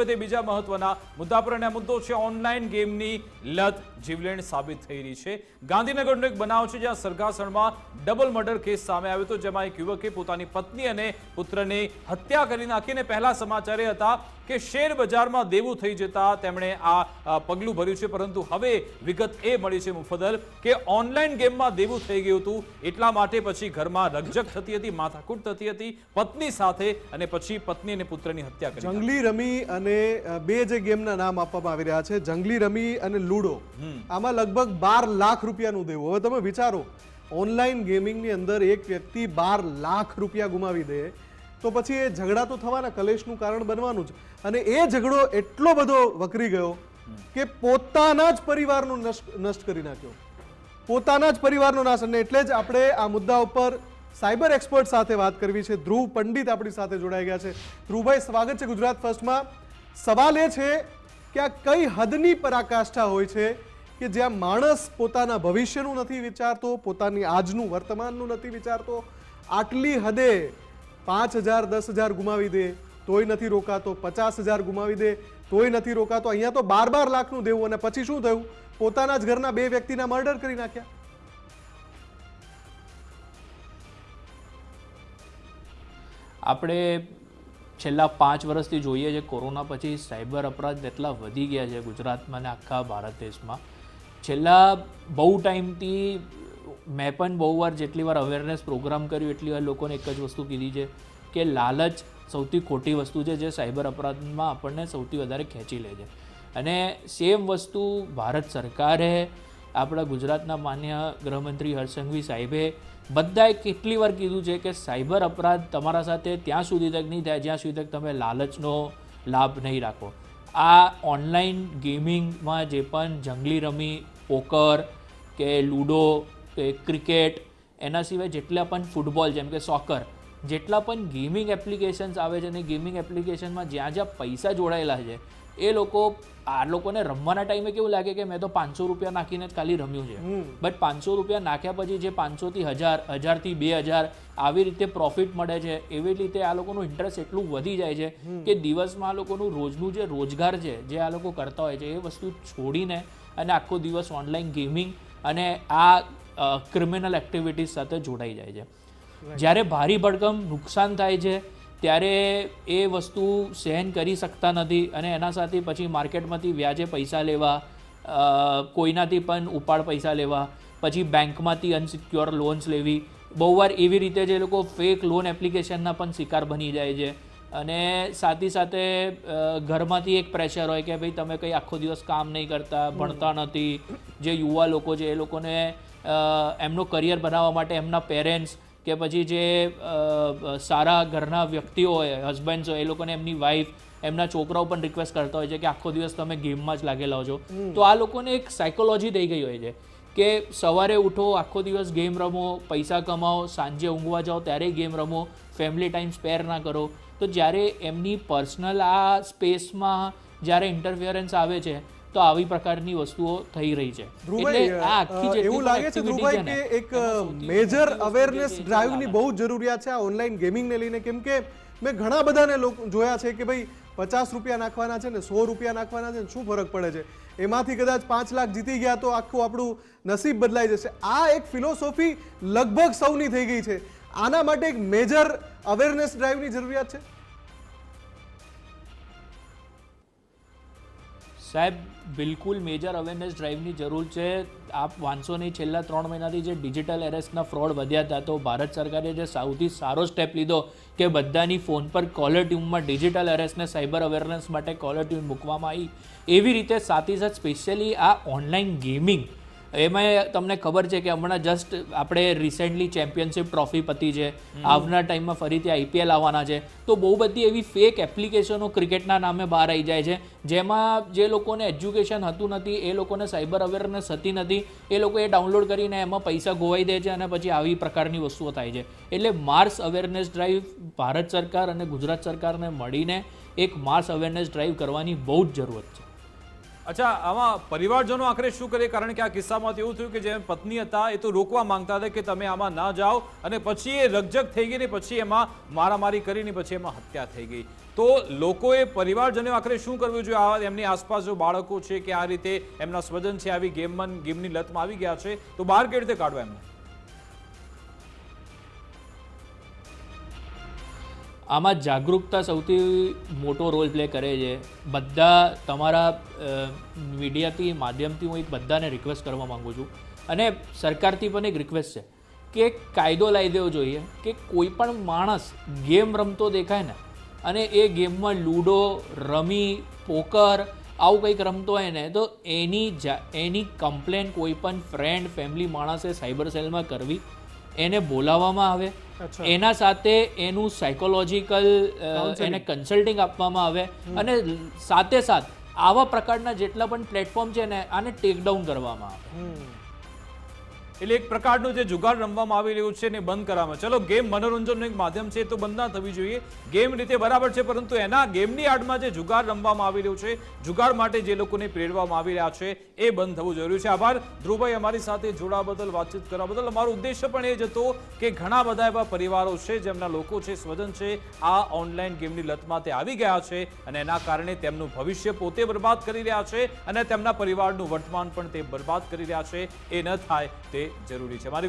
વધે બીજા મહત્વના મુદ્દા પર અને મુદ્દો છે ઓનલાઈન ગેમની લત જીવલેણ સાબિત થઈ રહી છે. ગાંધીનગરનો એક બનાવ છે જ્યાં સરગાસણમાં ડબલ મર્ડર કેસ સામે આવ્યો હતો, જેમાં એક યુવકે પોતાની પત્ની અને પુત્રને હત્યા કરી નાખીને પહેલા સમાચાર એ હતા કે શેર બજારમાં દેવું થઈ જતા તેમણે આ પગલું ભર્યું છે. પરંતુ હવે વિગત એ મળી છે મુફદલ કે ઓનલાઈન ગેમમાં દેવું થઈ ગયું હતું, એટલા માટે પછી ઘરમાં રકઝક થતી હતી, માથાકૂટ થતી હતી, પત્ની સાથે અને પછી પત્ની અને પુત્રની હત્યા કરી જંગલી રમી અને અ, બે જે ગેમના નામ આપવામાં આવી રહ્યા છે જંગલી રમી અને લૂડો. આમાં લગભગ બાર લાખ રૂપિયાનું દેવું. હવે તમે વિચારો ઓનલાઈન ગેમિંગની અંદર એક વ્યક્તિ બાર લાખ રૂપિયા ગુમાવી દે તો પછી એ ઝઘડા તો થવાના કલેશનું કારણ બનવાનું જ. અને એ ઝઘડો એટલો બધો વકરી ગયો કે પોતાના જ પરિવારનું નષ્ટ નષ્ટ કરી નાખ્યો. પોતાના જ પરિવારનો નાશ. અને એટલે જ આપણે આ મુદ્દા ઉપર સાયબર એક્સપર્ટ સાથે વાત કરવી છે. ધ્રુવ પંડિત આપણી સાથે જોડાઈ ગયા છે. ધ્રુવભાઈ સ્વાગત છે ગુજરાત ફર્સ્ટમાં. સવાલ એ છે કે આ કઈ હદની પરાકાષ્ઠા હોય છે કે જ્યાં માણસ પોતાના ભવિષ્યનું નથી વિચારતો, પોતાની આજનું વર્તમાનનું નથી વિચારતો? આટલી હદે પાંચ હજાર, દસ હજાર ગુમાવી દે, તોય નથી રોકાતો, પચાસ હજાર ગુમાવી દે, તોય નથી રોકાતો. અહીંયા તો બાર બાર લાખનું દેવું અને પછી શું થયું? પોતાના જ ઘરના બે વ્યક્તિના મર્ડર કરી નાખ્યા. આપણે છેલ્લા પાંચ વર્ષથી જોઈએ છે, કોરોના પછી સાયબર અપરાધ એટલા વધી ગયા છે ગુજરાતમાં અને આખા ભારત દેશમાં. છેલ્લા બહુ ટાઈમથી મેં પણ બહુ વાર જેટલી વાર અવેરનેસ પ્રોગ્રામ કર્યું, એટલી વાર લોકોને એક જ વસ્તુ કીધી છે કે લાલચ સૌથી ખોટી વસ્તુ છે, જે સાયબર અપરાધમાં આપણને સૌથી વધારે ખેંચી લે છે. અને સેમ વસ્તુ ભારત સરકારે આપણા ગુજરાતના માન્ય ગૃહમંત્રી હર્ષંઘવી સાહેબે બધાએ કેટલી વાર કીધું છે કે સાયબર અપરાધ તમારા સાથે ત્યાં સુધી તક નહીં થાય, જ્યાં સુધી તક તમે લાલચનો લાભ નહીં રાખો. આ ઓનલાઈન ગેમિંગમાં જે પણ જંગલી રમી, પોકર કે લૂડો કે ક્રિકેટ, એના સિવાય જેટલા પણ ફૂટબોલ જેમ કે સોકર, જેટલા પણ ગેમિંગ એપ્લિકેશન્સ આવે છે અને ગેમિંગ એપ્લિકેશનમાં જ્યાં જ્યાં પૈસા જોડાયેલા છે એ લોકો આ લોકોને રમવાના ટાઈમે કેવું લાગે કે મેં તો પાંચસો રૂપિયા નાખીને જ ખાલી રમ્યું છે. બટ પાંચસો રૂપિયા નાખ્યા પછી જે પાંચસોથી હજાર હજારથી બે હજાર આવી રીતે પ્રોફિટ મળે છે એવી રીતે આ લોકોનું ઇન્ટરેસ્ટ એટલું વધી જાય છે કે દિવસમાં આ લોકોનું રોજનું જે રોજગાર છે જે આ લોકો કરતા હોય છે એ વસ્તુ છોડીને અને આખો દિવસ ઓનલાઈન ગેમિંગ અને આ ક્રિમિનલ એક્ટિવિટીઝ સાથે જોડાઈ જાય છે. જ્યારે ભારી ભડકમ નુકસાન થાય છે ત્યારે એ વસ્તુ સહન કરી શકતા નથી અને એના સાથે પછી માર્કેટમાંથી વ્યાજે પૈસા લેવા કોઈનાથી પણ ઉપાડ પૈસા લેવા પછી બેંકમાંથી અનસિક્યોર લોન્સ લેવી. બહુ વાર એવી રીતે જે લોકો ફેક લોન એપ્લિકેશનના પણ શિકાર બની જાય છે. અને સાથે સાથે ઘરમાંથી એક પ્રેશર હોય કે ભાઈ તમે કંઈ આખો દિવસ કામ નહીં કરતા ભણતા નથી. જે યુવા લોકો છે એ લોકોને એમનું કરિયર બનાવવા માટે એમના પેરેન્ટ્સ કે પછી જે સારા ઘરના વ્યક્તિઓ હોય હસબન્ડ્સ હોય એ લોકોને એમની વાઈફ એમના છોકરાઓ પણ રિક્વેસ્ટ કરતા હોય છે કે આખો દિવસ તમે ગેમમાં જ લાગેલા છો. તો આ લોકોને એક સાયકોલોજી થઈ ગઈ હોય છે કે સવારે ઉઠો આખો દિવસ ગેમ રમો પૈસા કમાઓ સાંજે ઊંઘવા જાઓ ત્યારે ગેમ રમો ફેમિલી ટાઈમ સ્પેર ના કરો. તો જ્યારે એમની પર્સનલ આ સ્પેસમાં જ્યારે ઇન્ટરફિયરન્સ આવે છે તો આવી પ્રકારની વસ્તુઓ થઈ રહી છે. એટલે આ આખી જે એવું લાગે છે ધ્રુવભાઈ કે એક મેજર અવેરનેસ ડ્રાઈવની બહુ જરૂરિયાત છે આ ઓનલાઈન ગેમિંગને લઈને. કેમ કે મેં ઘણા બધાને લોકો જોયા છે કે ભાઈ પચાસ રૂપિયા નાખવાના છે ને સો રૂપિયા નાખવાના છે ને શું ફરક પડે છે? એમાંથી કદાચ પાંચ લાખ જીતી ગયા તો આખું આપણું નસીબ બદલાઈ જશે. આ એક ફિલોસોફી લગભગ સૌની થઈ ગઈ છે. આના માટે એક મેજર અવેરનેસ ડ્રાઈવની જરૂરિયાત છે? સાહેબ, બિલકુલ મેજર અવેરનેસ ડ્રાઈવની જરૂર છે. આપ વાંચો નહીં, છેલ્લા ત્રણ મહિનાથી જે ડિજિટલ એરેસ્ટના ફ્રોડ વધ્યા હતા, તો ભારત સરકારે જે સૌથી સારો સ્ટેપ લીધો કે બધાની ફોન પર કોલર ટ્યુનમાં ડિજિટલ એરેસ્ટને સાયબર અવેરનેસ માટે કોલર ટ્યુન મૂકવામાં આવી. એવી રીતે સાથે સાથે સ્પેશિયલી આ ઓનલાઈન ગેમિંગ એમાં તમને ખબર છે કે હમણાં જસ્ટ આપણે રિસેન્ટલી ચેમ્પિયનશિપ ટ્રોફી પતી છે. આવનાર ટાઈમમાં ફરીથી આઈપીએલ આવવાના છે. તો બહુ બધી એવી ફેક એપ્લિકેશનો ક્રિકેટના નામે બહાર આવી જાય છે. જેમાં જે લોકોને એજ્યુકેશન હતું નથી એ લોકોને સાયબર અવેરનેસ હતી નથી એ લોકો એ ડાઉનલોડ કરીને એમાં પૈસા ગોવાઈ દે છે અને પછી આવી પ્રકારની વસ્તુઓ થાય છે. એટલે માર્સ અવેરનેસ ડ્રાઈવ ભારત સરકાર અને ગુજરાત સરકારને મળીને એક માર્સ અવેરનેસ ડ્રાઈવ કરવાની બહુ જ જરૂરત છે. અચ્છા આમાં પરિવારજનો આખરે શું કરે? કારણ કે આ કિસ્સામાં એવું થયું કે જે પત્ની હતા, એ તો રોકવા માંગતા હતા કે તમે આમાં ના જાઓ અને પછી એ રગજગ થઈ ગઈ ને પછી એમાં મારામારી કરીને પછી એમાં હત્યા થઈ ગઈ. તો લોકોએ પરિવારજનો આખરે શું કરવું જોઈએ? આ એમની આસપાસ જો બાળકો છે કે આ રીતે એમના સ્વજન છે, આવી ગેમમાં ગેમની લતમાં આવી ગયા છે, તો બહાર કેવી રીતે કાઢવા એમને? આમાં જાગૃતતા સૌથી મોટો રોલ પ્લે કરે છે. બધા તમારા મીડિયાથી માધ્યમથી હું એક બધાને રિક્વેસ્ટ કરવા માગું છું. અને સરકારથી પણ એક રિક્વેસ્ટ છે કે કાયદો લાવી દેવો જોઈએ કે કોઈ પણ માણસ ગેમ રમતો દેખાય ને, અને એ ગેમમાં લૂડો, રમી, પોકર, આવું કંઈક રમતો હોય ને, તો એની જા, એની કમ્પ્લેન કોઈ પણ ફ્રેન્ડ ફેમિલી માણસે સાયબર સેલમાં કરવી એને બોલાવવામાં આવે. એના સાથે એનું સાયકોલોજીકલ એને કન્સલ્ટિંગ આપવામાં આવે. અને સાથે સાથ આવા પ્રકારના જેટલા પણ પ્લેટફોર્મ છે ને આને ટેકડાઉન કરવામાં આવે. એટલે એક પ્રકારનું જે જુગાર રમવામાં આવી રહ્યું છે એને બંધ કરવામાં ચલો, ગેમ મનોરંજનનું એક માધ્યમ છે તો બંધ ના થવી જોઈએ. ગેમ રીતે બરાબર છે, પરંતુ એના ગેમની આડમાં જે જુગાર રમવામાં આવી રહ્યું છે જુગાર માટે જે લોકોને પ્રેરવામાં આવી રહ્યા છે, એ બંધ થવું જરૂરી છે. આભાર. ધ્રુવભાઈ, અમારી સાથે જોડાવા બદલ, વાતચીત કરવા બદલ. અમારો ઉદ્દેશ્ય પણ એ જ હતો કે ઘણા બધા એવા પરિવારો છે, જેમના લોકો છે, સ્વજન છે, આ ઓનલાઈન ગેમની લતમાં તે આવી ગયા છે અને એના કારણે તેમનું ભવિષ્ય પોતે બરબાદ કરી રહ્યા છે અને તેમના પરિવારનું વર્તમાન પણ તે બરબાદ કરી રહ્યા છે. એ ન થાય તે જરૂરી છે. મારી